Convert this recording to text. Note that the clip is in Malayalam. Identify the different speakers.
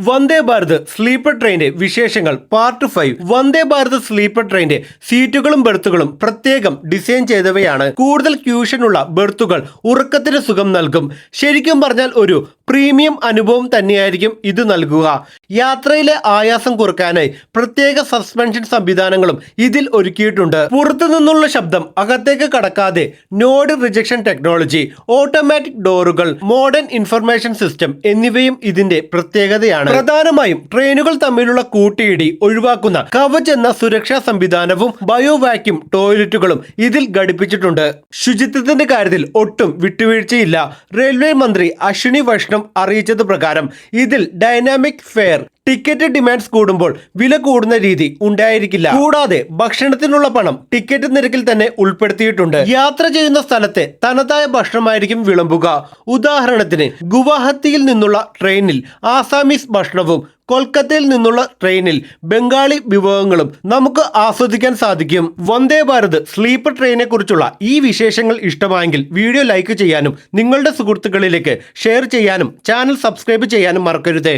Speaker 1: വന്ദേ ഭാരത് സ്ലീപ്പർ ട്രെയിനിന്റെ വിശേഷങ്ങൾ part five. Vande Bharat sleeper ട്രെയിനിന്റെ സീറ്റുകളും ബെർത്തുകളും പ്രത്യേകം ഡിസൈൻ ചെയ്തവയാണ്. കൂടുതൽ ക്യൂഷനുള്ള ബെർത്തുകൾ ഉറക്കത്തിന് സുഖം നൽകും. ശരിക്കും പറഞ്ഞാൽ ഒരു പ്രീമിയം അനുഭവം തന്നെയായിരിക്കും ഇത് നൽകുക. യാത്രയിലെ ആയാസം കുറക്കാനായി പ്രത്യേക സസ്പെൻഷൻ സംവിധാനങ്ങളും ഇതിൽ ഒരുക്കിയിട്ടുണ്ട്. പുറത്തു നിന്നുള്ള ശബ്ദം അകത്തേക്ക് കടക്കാതെ നോഡ് റിജക്ഷൻ ടെക്നോളജി ഓട്ടോമാറ്റിക് ഡോറുകൾ മോഡേൺ ഇൻഫർമേഷൻ സിസ്റ്റം എന്നിവയും ഇതിന്റെ പ്രത്യേകതയാണ്. പ്രധാനമായും ട്രെയിനുകൾ തമ്മിലുള്ള കൂട്ടിയിടി ഒഴിവാക്കുന്ന കവച് എന്ന സുരക്ഷാ സംവിധാനവും ബയോ വാക്യൂം ടോയ്ലറ്റുകളും ഇതിൽ ഘടിപ്പിച്ചിട്ടുണ്ട്. ശുചിത്വത്തിന്റെ കാര്യത്തിൽ ഒട്ടും വിട്ടുവീഴ്ചയില്ല റെയിൽവേ മന്ത്രി അശ്വിനി വൈഷ്ണവ് അറിയിച്ചത് പ്രകാരം ഇതിൽ ഡൈനാമിക് ഫെയർ ടിക്കറ്റ് ഡിമാൻഡ്സ് കൂടുമ്പോൾ വില കൂടുന്ന രീതി ഉണ്ടായിരിക്കില്ല. കൂടാതെ ഭക്ഷണത്തിനുള്ള പണം ടിക്കറ്റ് നിരക്കിൽ തന്നെ ഉൾപ്പെടുത്തിയിട്ടുണ്ട്. യാത്ര ചെയ്യുന്ന സ്ഥലത്തെ തനതായ ഭക്ഷണമായിരിക്കും വിളമ്പുക. ഉദാഹരണത്തിന് ഗുവാഹത്തിയിൽ നിന്നുള്ള ട്രെയിനിൽ ആസാമീസ് ഭക്ഷണവും കൊൽക്കത്തയിൽ നിന്നുള്ള ട്രെയിനിൽ ബംഗാളി വിഭവങ്ങളും നമുക്ക് ആസ്വദിക്കാൻ സാധിക്കും. വന്ദേ ഭാരത് സ്ലീപ്പർ ട്രെയിനെ കുറിച്ചുള്ള ഈ വിശേഷങ്ങൾ ഇഷ്ടമായെങ്കിൽ വീഡിയോ ലൈക്ക് ചെയ്യാനും നിങ്ങളുടെ സുഹൃത്തുക്കളിലേക്ക് ഷെയർ ചെയ്യാനും ചാനൽ സബ്സ്ക്രൈബ് ചെയ്യാനും മറക്കരുതേ.